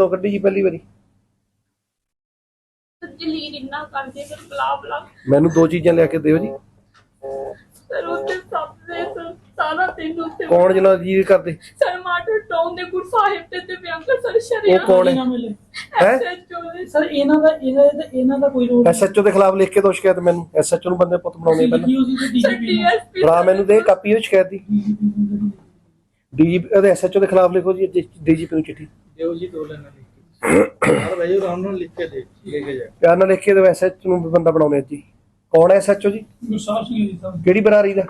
ਤੋਂ ਕੱਢੀ ਜੀ ਪਹਿਲੀ ਵਾਰੀ। ਜਲੀਲ ਇੰਨਾ ਕਰਦੇ ਫਿਰ ਬਲਾ ਬਲਾ। ਮੈਨੂੰ ਦੋ ਚੀਜ਼ਾਂ ਲਿਆ ਕੇ ਦਿਓ ਜੀ। ਸਰ ਉੱਤੇ ਸਭ ਦੇ ਸਰ ਸਾਰਾ ਦਿਨ ਉੱਤੇ ਕੌਣ ਜਨਾ ਜੀ ਕਰਦੇ? ਸਰ ਮਾਟਰ ਟਾਊਨ ਦੇ ਗੁਰ ਸਾਹਿਬ ਤੇ ਤੇ ਬਿਆੰਕਰ ਸਰ ਸ਼ਰੀਆ ਉਹ ਕੌਣ ਹੈ? ਦੇ। ਸਰ ਇਹਨਾਂ ਦਾ ਇਹਦਾ ਇਹਦਾ- ਇਹਨਾਂ ਦਾ ਕੋਈ ਰੋਲ ਐਸਐਚਓ ਦੇ ਖਿਲਾਫ ਲਿਖ ਕੇ ਦੋ ਸ਼ਿਕਾਇਤ ਮੈਨੂੰ। ਐਸਐਚਓ ਨੂੰ ਬੰਦੇ ਪੁੱਤ ਬਣਾਉਣੇ ਪਹਿਲਾਂ। ਡੀਐਸਪੀ ਮੈਨੂੰ ਦੇ ਕਾਪੀ ਉਹ ਸ਼ਿਕਾਇਤ ਦੀ। ਡੀਜੀਪੀ ਉਹਦੇ ਐਸਐਚਓ ਦੇ ਖਿਲਾਫ ਲਿਖੋ ਜੀ ਡੀਜੀਪੀ ਨੂੰ ਚਿੱਠੀ। ਦੇਵ ਜੀ ਦੋ ਲੈਣਾ ਲਿਖ ਕੇ ਹਰ ਭਾਈ ਰਾਮ ਨੂੰ ਲਿਖ ਕੇ ਦੇ ਲੈ ਕੇ ਜਾ। ਪਿਆਰ ਨਾਲ ਲਿਖ ਕੇ ਦਿਓ ਐਸਐਚਓ ਨੂੰ ਵੀ ਬੰਦਾ ਬਣਾਉਣੇ ਅੱਜ ਜੀ। ਕੌਣ ਹੈ ਐਸਐਚਓ ਜੀ? ਗੁਰਸਾਹਿਬ ਸਿੰਘ ਜੀ ਸਾਹਿਬ ਕਿਹੜੀ ਬਰਾਰੀ ਦਾ?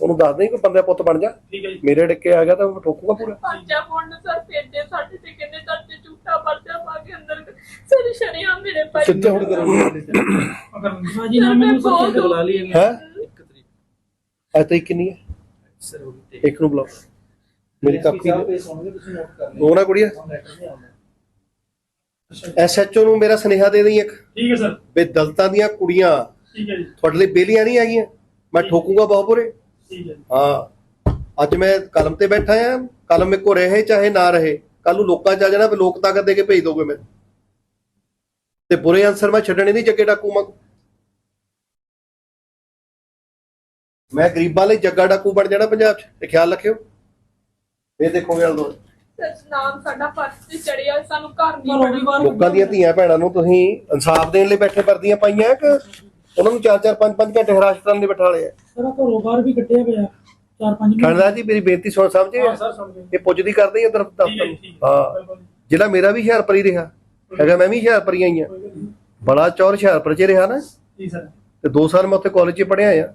ਉਹਨੂੰ ਦੱਸ ਦੇ ਕੋਈ ਬੰਦੇ ਪੁੱਤ ਬਣ ਜਾ। ਠੀਕ ਹੈ ਜੀ। ਮੇਰੇ ਡਿੱਕੇ ਆ ਗਿਆ ਤਾਂ ਮੈਂ ਠੋਕੂਗਾ ਪੂਰਾ। ਪਰਚਾ ਪਾਉਣ ਨੂੰ ਸਰ? ਫੇਰਦੇ ਸਾਡੇ ਤੇ ਕਿੰਨੇ ਦਰਜੇ ਝੂਠਾ ਪਰਚਾ ਪਾ ਕੇ ਅੰਦਰ ਸਰ ਸ਼ਰੀਆ ਮੇਰੇ ਭਾਈ ਕਿੱਥੇ ਹੁਣ ਅਗਰ ਜੀ ਨਾ ਮੈਨੂੰ ਸਰ ਬੁਲਾ ਲਈ ਹੈ? ਅੱਜ ਤਰੀਕ ਕਿੰਨੀ ਹੈ। ਸਰ ਹੋ ਗਈ ਇੱਕ ਨੂੰ ਬੁਲਾਓ ਮੇਰੀ ਕਾਪੀ ਪੇਸ਼ ਹੋਣਗੇ ਤੁਸੀਂ ਨੋਟ ਕਰ ਲਿਓ। ਉਹ ਨਾ ਕੁੜੀਆ ਐਸਐਚਓ ਨੂੰ ਮੇਰਾ ਸੁਨੇਹਾ ਦੇ ਦੇਈ ਇੱਕ। ਠੀਕ ਹੈ ਸਰ। ਵੀ ਦਲਤਾਂ ਦੀਆਂ ਕੁੜੀਆਂ ਠੀਕ ਹੈ ਜੀ। ਤੁਹਾਡੇ ਲਈ ਬੇਲੀਆਂ ਨਹੀਂ ਹੈਗੀਆਂ। ਮੈਂ ਠੋਕੂਗਾ ਬਹੁਪੁਰੇ ਠੀਕ ਹੈ ਹਾਂ। ਅੱਜ ਮੈਂ ਕਲਮ ਤੇ ਬੈਠਾ ਆ। ਕਲਮ ਮੇਰੇ ਕੋ ਰਹੇ ਚਾਹੇ ਨਾ ਰਹੇ। ਕੱਲ ਨੂੰ ਲੋਕਾਂ ਚ ਆ ਜਾਣਾ ਵੀ ਲੋਕ ਤਾਕਤ ਦੇ ਕੇ ਭੇਜ ਦੋਗੇ ਮੈਨੂੰ। ਤੇ ਬੁਰੇ ਅਨਸਰ ਮੈਂ ਛੱਡਣੇ ਨਹੀਂ ਜੱਗੇ ਡਾਕੂ ਮੈਂ ਮੈਂ ਗਰੀਬਾਂ ਲਈ ਜੱਗਾ ਡਾਕੂ ਬਣ ਜਾਣਾ ਪੰਜਾਬ 'ਚ ਇਹ ਖਿਆਲ ਰੱਖਿਓ। ਇਹ ਦੇਖੋਗੇ ਹਲ ਦੋ ਸਰ ਨਾਮ ਸਾਡਾ ਪਰਸ ਤੇ ਚੜਿਆ ਸਾਨੂੰ ਘਰ ਨਹੀਂ ਪਰ ਬਣਾ ਰੋਵੀਵਾਰ ਲੋਕਾਂ ਦੀਆਂ ਧੀਆਂ ਭੈਣਾਂ ਨੂੰ ਤੁਸੀਂ ਇਨਸਾਫ ਦੇਣ ਲਈ ਬੈਠੇ ਵਰਦੀਆਂ ਪਾਈਆਂ ਕਿ ਉਹਨਾਂ ਨੂੰ 4-4 5-5 ਘੰਟੇ ਹਰਾਸਤ ਕਰਨ ਲਈ ਬਿਠਾ ਲਿਆ ਸਰ ਘਰੋਂ ਬਾਹਰ ਵੀ ਕੱਢਿਆ ਪਿਆ ਚਾਰ ਪੰਜ ਮਹੀਨੇ। ਠੰਡਾ ਜੀ ਮੇਰੀ ਬੇਨਤੀ ਸੁਣ ਸਮਝੇ ਹਾਂ ਸਰ ਸਮਝ ਗਏ। ਇਹ ਪੁੱਜਦੀ ਕਰਦੇ ਹੀ ਉਧਰ ਦਫ਼ਤਰ ਨੂੰ। ਜਿਹੜਾ ਮੇਰਾ ਵੀ ਹੁਸ਼ਿਆਰਪੁਰ ਹੀ ਰਿਹਾ ਹੈਗਾ ਮੈਂ ਵੀ ਹੁਸ਼ਿਆਰਪੁਰ ਹੀ ਆਈਆਂ ਕੋਈ ਗੱਲ ਨਹੀਂ। ਬੜਾ ਚੌਰ ਹੁਸ਼ਿਆਰਪੁਰ ਚ ਰਿਹਾ ਨਾ। ਜੀ ਸਰ। ਤੇ 2 ਸਾਲ ਮੈਂ ਉੱਥੇ ਕਾਲਜ 'ਚ ਪੜ੍ਹਿਆ ਆ।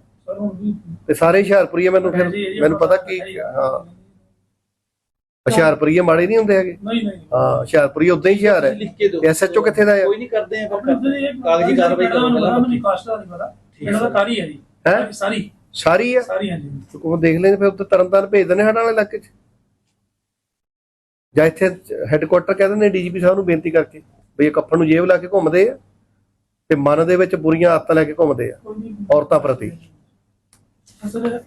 ਤੇ ਸਾਰੇ ਹੁਸ਼ਿਆਰਪੁਰੀ ਆ ਮੈਨੂੰ ਫਿਰ ਮੈਨੂੰ ਪਤਾ ਕੀ ਹਾਂ। ਹੁਸ਼ਿਆਰਪੁਰੀ ਮਾੜੇ ਨਹੀਂ ਹੁੰਦੇ ਹੈਗੇ? ਨਹੀਂ ਨਹੀਂ ਹਾਂ ਹੁਸ਼ਿਆਰਪੁਰੀ ਉਦਾਂ ਹੀ ਹੁਸ਼ਿਆਰ ਹੈ। SHO ਕਿੱਥੇ ਦਾ ਹੈ? ਕੋਈ ਨਹੀਂ ਕਰਦੇ ਆ ਕਾਗਜ਼ੀ ਕਾਰਵਾਈ ਕਰੋ ਪਹਿਲਾਂ ਮੈਨੂੰ ਕਾਸਟ ਦਾ ਨਹੀਂ ਪਤਾ। ਇਹਨਾਂ ਦਾ ਕਾਰੀ ਹੈ ਜੀ। ਹੈਂ? ਸਾਰੀ। ਸਾਰੀ ਆ? ਸਾਰੀ ਹੈ ਜੀ ਉਹ ਦੇਖ ਲੈਂਦੇ ਫਿਰ ਉੱਥੇ ਤਰਨਤਾਰਨ ਭੇਜ ਦਿੰਦੇ ਵਾਲੇ ਇਲਾਕੇ 'ਚ। ਜਾਂ ਇੱਥੇ ਹੈੱਡਕੁਆਟਰ ਕਹਿ ਦਿੰਦੇ ਡੀਜੀਪੀ ਸਾਹਿਬ ਨੂੰ ਬੇਨਤੀ ਕਰਕੇ ਵੀ ਇਹ ਕੱਫਣ ਨੂੰ ਜੇਬ ਲਾ ਕੇ ਘੁੰਮਦੇ ਆ ਤੇ ਮਨ ਦੇ ਵਿੱਚ ਬੁਰੀਆਂ ਆਦਤਾਂ ਲੈ ਕੇ ਘੁੰਮਦੇ ਆ ਔਰਤਾਂ ਪ੍ਰਤੀ। 他这个。